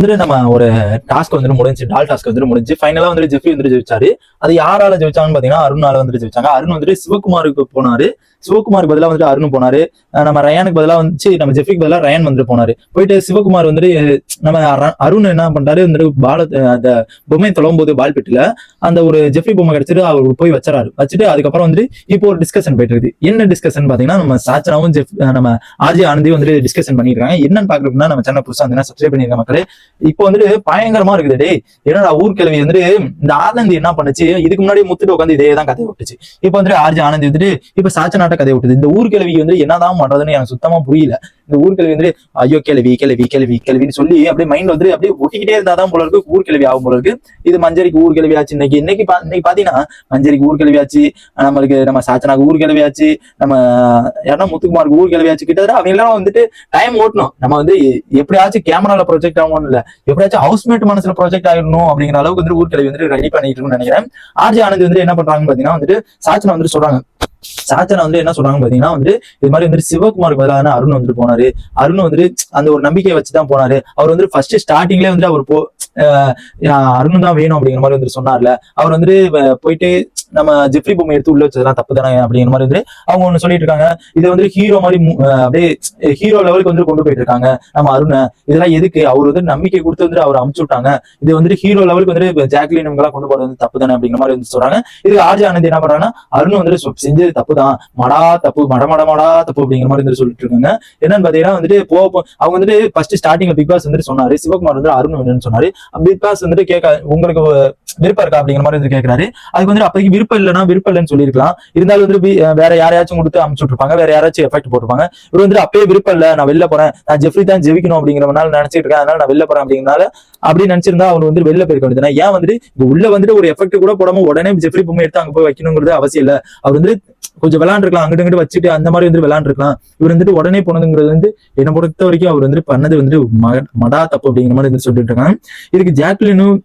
வந்துட்டு நம்ம ஒரு டாஸ்க் வந்துட்டு முடிஞ்சு டால் டாஸ்க் வந்துட்டு முடிஞ்சு ஃபைனலா வந்துட்டு ஜெஃப்ரி வந்துட்டு ஜெயிச்சாரு. அது யாரால ஜெயிச்சாங்கன்னு பாத்தீங்கன்னா அருணால வந்துட்டு ஜெயிச்சாங்க. அருண் வந்துட்டு சிவகுமாருக்கு போனாரு. சிவகுமாருக்கு பதிலா வந்துட்டு அருண் போனாரு. நம்ம ரயானுக்கு பதிலா வந்து நம்ம ஜெஃப்ரிக்கு பதிலா ரயான் வந்துட்டு போனாரு. போயிட்டு சிவகுமார் வந்துட்டு நம்ம அருண் என்ன பண்றாரு வந்துட்டு பால அந்த பொம்மையை தொழும் போது பால் பெட்டில அந்த ஒரு ஜெஃப்ரி பொம்மை கிடைச்சிட்டு அவர் போய் வச்சுறாரு வச்சுட்டு அதுக்கப்புறம் வந்துட்டு இப்போ ஒரு டிஸ்கஷன் போயிட்டு இருக்குது. என்ன டிஸ்கஷன் பாத்தீங்கன்னா நம்ம சாச்சனாவும் ஜெஃப் நம்ம ஆர்ஜி ஆனந்தையும் வந்துட்டு டிஸ்கஷன் பண்ணிருக்காங்க என்னன்னு பாக்குறதுன்னா நம்ம சேனல் புதுசா வந்து சப்ஸ்கிரைப் பண்ணிருக்க மக்களே. இப்போ வந்துட்டு பயங்கரமா இருக்குது. டேய் என்னடா ஊர்க்கிழவி வந்துட்டு இந்த ஆனந்தி என்ன பண்ணுச்சு? இதுக்கு முன்னாடி முத்துட்டு உட்காந்து இதே தான் கதை விட்டுச்சு. இப்போ வந்துட்டு ஆர்ஜி ஆனந்தி வந்துட்டு இப்ப சாச்சனாட்ட கதை விட்டுது. இந்த ஊர்க்கிழவி வந்து என்னதான் பண்றதுன்னு எனக்கு சுத்தமா புரியல. இந்த ஊர்க்கிழவி வந்து ஐயோ கிழவி கிழவி கிழவி கிழவின்னு சொல்லி அப்படியே மைண்ட் வந்து அப்படியே ஒட்டிக்கிட்டே இருந்தாதான் போல இருக்கு ஊர்க்கிழவி ஆகும் போல இருக்கு. இது மஞ்சரிக்கு ஊர்க்கிழவி ஆச்சு. இன்னைக்கு இன்னைக்கு இன்னைக்கு பாத்தீங்கன்னா மஞ்சரிக்கு ஊர்க்கிழவி ஆச்சு. நம்மளுக்கு நம்ம சாச்சனாக்கு ஊர்க்கிழவி ஆச்சு. நம்ம யாரா முத்துக்குமாருக்கு ஊர்க்கிழவி ஆச்சு. கிட்டத்தட்ட அவங்க எல்லாம் வந்துட்டு டைம் ஓட்டணும். நம்ம வந்து எப்படியாச்சும் கேமரால ப்ரொஜெக்ட் ஆகணும் இல்ல. எப்படியாச்சும் ஹவுஸ்மேட் மனசுல ப்ரொஜெக்ட் ஆயிடணும் அப்படிங்கிற அளவுக்கு வந்து ஊர்க்கிழவி வந்துட்டு ரெடி பண்ணிட்டு இருக்குன்னு நினைக்கிறேன். ஆர்ஜி ஆனந்த் வந்து என்ன பண்றாங்கன்னு பாத்தீங்கன்னா வந்துட்டு சாச்சனா வந்துட்டு சொல்றாங்க. சாச்சனா வந்து என்ன சொல்றாங்க பாத்தீங்கன்னா வந்து இது மாதிரி வந்துட்டு சிவகுமாருக்கு பதிலாக அருண் வந்துட்டு போனாரு. அருண் வந்துட்டு அந்த ஒரு நம்பிக்கையை வச்சுதான் போனாரு. அவர் வந்து ஃபர்ஸ்ட் ஸ்டார்டிங்ல வந்து அவர் போ அருண் தான் வேணும் அப்படிங்கிற மாதிரி வந்து சொன்னார்ல. அவர் வந்துட்டு போயிட்டு நம்ம ஜெஃப்ரி பொம்மை எடுத்து உள்ள வச்சதெல்லாம் தப்பு தானே அப்படிங்கிற மாதிரி வந்து அவங்க ஒண்ணு சொல்லிட்டு இருக்காங்க. இதை வந்து ஹீரோ மாதிரி அப்படியே ஹீரோ லெவலுக்கு வந்து கொண்டு போயிட்டு இருக்காங்க. நம்ம அருண இதெல்லாம் எதுக்கு? அவர் வந்து நம்பிக்கை கொடுத்து வந்து அவர் அமுச்சு விட்டாங்க. இது வந்துட்டு ஹீரோ லெவலுக்கு வந்து ஜாக்லின் இவங்கெல்லாம் கொண்டு போறது வந்து தப்பு தானே அப்படிங்கிற மாதிரி வந்து சொல்றாங்க. இது ஆர்ஜி ஆனந்த் என்ன பண்றாங்கன்னா அருண் வந்துட்டு செஞ்சது தப்பு தான். மடா தப்பு மட மட மடா தப்பு அப்படிங்கிற மாதிரி வந்து சொல்லிட்டு இருக்காங்க. என்னன்னு பாத்தீங்கன்னா வந்துட்டு போ போ- அவங்க வந்துட்டு ஃபர்ஸ்ட் ஸ்டார்டிங்ல பிக் பாஸ் வந்துட்டு சொன்னாரு. சிவகுமார் வந்து அருண் வேணும்னு சொன்னாரு. பிக் பாஸ் வந்துட்டு கேட்க உங்களுக்கு விருப்பம் இருக்கா அப்படிங்கிற மாதிரி வந்து கேட்கறாரு. அதுக்கு வந்து அப்போதைக்கு விருப்பம் இல்லைன்னா விருப்பம் இல்லைன்னு சொல்லியிருக்கலாம். இருந்தாலும் வந்து வேற யாரையாச்சும் கொடுத்து அமுச்சு விட்டுருப்பாங்க. வேற யாராச்சும் எஃபெக்ட் போட்டிருப்பாங்க. இவர் வந்து அப்பயே விருப்பம் இல்ல நான் வெளில போறேன். நான் ஜெஃப்ரி தான் ஜெயிக்கணும் அப்படிங்கிறனால நினைச்சிட்டு இருக்கேன். அதனால நான் வெளில போறேன் அப்படிங்கிறனால அப்படி நினைச்சிருந்தா அவர் வந்து வெளில போயிருக்க வேண்டியது ஏன் வந்துட்டு இங்க உள்ள வந்துட்டு ஒரு எஃபெக்ட் கூட போடாம உடனே ஜெஃப்ரி பொம்மை எடுத்து அங்க போய் வைக்கணுங்கிறது அவசியம் இல்ல. அவர் வந்து கொஞ்சம் விளாண்டுருக்கலாம் அங்கிட்டு இங்கிட்டு வச்சுட்டு அந்த மாதிரி வந்து விளாண்டுருக்கலாம் இவர் வந்துட்டு உடனே போனதுங்கிறது வந்து என்னை பொறுத்த வரைக்கும் அவர் வந்து பண்ணது வந்து மடா தப்பு அப்படிங்கிற மாதிரி வந்து சொல்லிட்டு இருக்காங்க. இதுக்கு ஜாக்லினும்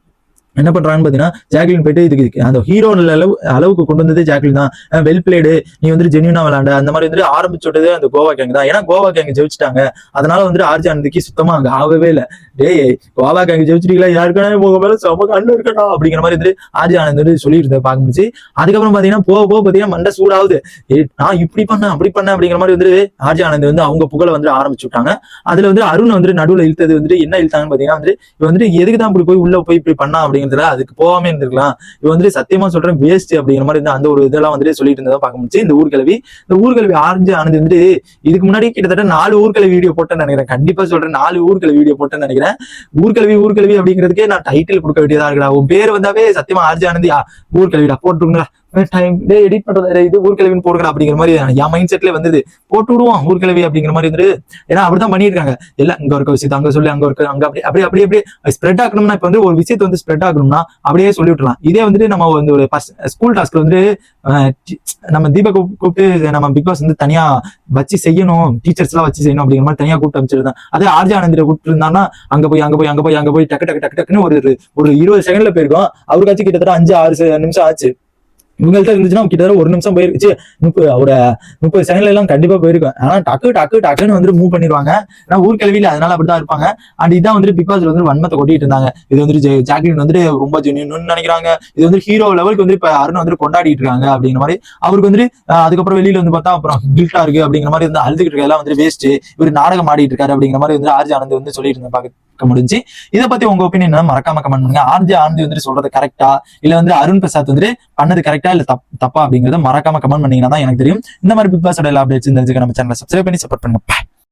என்ன பண்றான்னு பாத்தீங்கன்னா ஜாக்லின் போயிட்டு இதுக்கு அந்த ஹீரோ அளவு அளவுக்கு கொண்டு வந்தது ஜாக்லின் தான். வெல் பிளேடு நீ வந்துட்டு ஜென்யூனா விளாண்ட அந்த மாதிரி வந்துட்டு ஆரம்பிச்சு விட்டது அந்த கோவா கேங் தான். ஏன்னா கோவா கேங் ஜெயிச்சிட்டாங்க. அதனால வந்துட்டு ஆர்ஜி ஆனந்திக்கு சுத்தமா அங்க ஆகவே இல்லை. டேய் கோவா கேங் ஜெயிச்சிட்டீங்களா? யாருக்கான உங்க மேல சம கண்ணு இருக்கணும் அப்படிங்கிற மாதிரி வந்துட்டு ஆர்ஜி ஆனந்த் வந்து சொல்லியிருந்தது பார்க்க முடிச்சு அதுக்கப்புறம் பாத்தீங்கன்னா போக போக பாத்தீங்கன்னா மண்டை சூடாகுது. நான் இப்படி பண்ணேன் அப்படி பண்ணேன் அப்படிங்கிற மாதிரி வந்துட்டு ஆர்ஜி ஆனந்த் வந்து அவங்க புகழ வந்து ஆரம்பிச்சு விட்டாங்க. அதுல வந்து அருண் வந்துட்டு நடுவுல இழுத்தது வந்துட்டு என்ன இழுத்தாங்கன்னு பாத்தீங்கன்னா வந்து இவன் வந்துட்டு எதுக்கு தான் இப்படி போய் உள்ள போய் இப்படி பண்ணா அப்படிங்கிறதுல அதுக்கு போகாம இருந்திருக்கலாம். இவன் வந்துட்டு சத்தியமா சொல்றேன் வேஸ்ட் அப்படிங்கிற மாதிரி இருந்தா அந்த ஒரு இதெல்லாம் வந்துட்டு சொல்லிட்டு இருந்ததா பார்க்க முடிச்சு இந்த ஊர்கல்வி இந்த ஊர்கல்வி ஆரஞ்சு ஆனது வந்துட்டு இதுக்கு முன்னாடி கிட்டத்தட்ட நாலு ஊர்கிழவி வீடியோ போட்டேன்னு நினைக்கிறேன். கண்டிப்பா சொல்றேன் நாலு ஊர்களை வீடியோ போட்டேன்னு நினைக்கிறேன். ஊர்கல்வி ஊர்கல்வி அப்படிங்கிறதுக்கே நான் டைட்டில் கொடுக்க வேண்டியதா இருக்கா உன் பேர் வந்தாவே சத்தியமா ஆர்ஜி ஆனந்தியா ஆ, போட்டுருங்களா டைம் டே எடிட் பண்றது இது ஊர்கிழவின்னு போடுறா அப்படிங்கிற மாதிரி என் மைண்ட் செட்ல வந்தது போட்டு விடுவோம் ஊர்கிழவி அப்படிங்கிற மாதிரி இருந்துட்டு ஏன்னா அப்படிதான் பண்ணியிருக்காங்க. எல்லாம் இங்க இருக்க விஷயத்த அங்க சொல்லி அங்க இருக்க அங்க அப்படி அப்படி அப்படி அப்படியே ஸ்ப்ரெட் ஆகணும்னா இப்ப வந்து ஒரு விஷயத்தை வந்து ஸ்ப்ரெட் ஆகணும்னா அப்படியே சொல்லி விட்டுலாம் இதே வந்துட்டு நம்ம வந்து ஒரு ஸ்கூல் டாஸ்க் வந்து நம்ம தீபக் கூப்பிட்டு நம்ம பிக் பாஸ் வந்து தனியா வச்சு செய்யணும் டீச்சர்ஸ் எல்லாம் வச்சு செய்யணும் அப்படிங்கிற மாதிரி தனியா கூப்பிட்டு அமைச்சிருந்தேன் அதே ஆர்ஜி ஆனந்திர கூப்பிட்டு இருந்தாங்கன்னா அங்க போய் அங்க போய் அங்க போய் அங்க போய் டக்கு டக்கு டக்கு டக்குன்னு ஒரு ஒரு இருபது செகண்ட்ல போயிருக்கோம். அவருக்காச்சும் கிட்டத்தட்ட அஞ்சு ஆறு நிமிஷம் ஆச்சு. இவங்கள்ட்ட இருந்துச்சுன்னா கிட்டத்தட்ட ஒரு நிமிஷம் போயிருச்சு முப்பது அவர முப்பது செகண்ட்ல எல்லாம் கண்டிப்பா போயிருக்கும். ஆனா டக்கு டக்கு டக்குன்னு வந்துட்டு மூவ் பண்ணிடுவாங்க. ஏன்னா ஊர்கல்வியில அதனால அப்படிதான் இருப்பாங்க. அண்ட் இதான் வந்துட்டு பிக் பாஸ்ல வந்து வன்மத்தை கொட்டிட்டு இருந்தாங்க. இது வந்துட்டு ஜெ- ஜாக்லின் வந்துட்டு ரொம்ப ஜென்யூன் நினைக்கிறாங்க. இது வந்து ஹீரோ லெவலுக்கு வந்து இப்ப அருண் வந்துட்டு கொண்டாடிட்டு இருக்காங்க அப்படிங்கிற மாதிரி. அவருக்கு வந்துட்டு அதுக்கப்புறம் வெளியில வந்து பார்த்தா அப்புறம் கில்ட்டா இருக்கு அப்படிங்கிற மாதிரி வந்து அழுதுகிட்டு இருக்க எல்லாம் வந்து வேஸ்ட் இவர் நாடகம் ஆடிட்டு இருக்காரு அப்படிங்கிற மாதிரி வந்து ஆர்ஜி ஆனந்த் வந்து சொல்லிட்டு இருந்தேன் பார்க்க முடிஞ்சு. இதை பத்தி உங்க ஒப்பீனியன் மறக்காம கமெண்ட் பண்ணுங்க. ஆர்ஜி ஆனந்த் வந்துட்டு சொல்றது கரெக்டா இல்ல வந்து அருண் பிரசாத் வந்துட்டு பண்ணது கரெக்டா இல்ல தப்பா அப்படிங்கறத மறக்காம கமெண்ட் பண்ணீங்கன்னா தான் எனக்கு தெரியும். இந்த மாதிரி பிக் பாஸோட எல்லா அப்டேட்ஸ் தெரிஞ்சுக்க நம்ம சேனலை சப்ஸ்கிரைப் பண்ணி சப்போர்ட் பண்ணுங்க.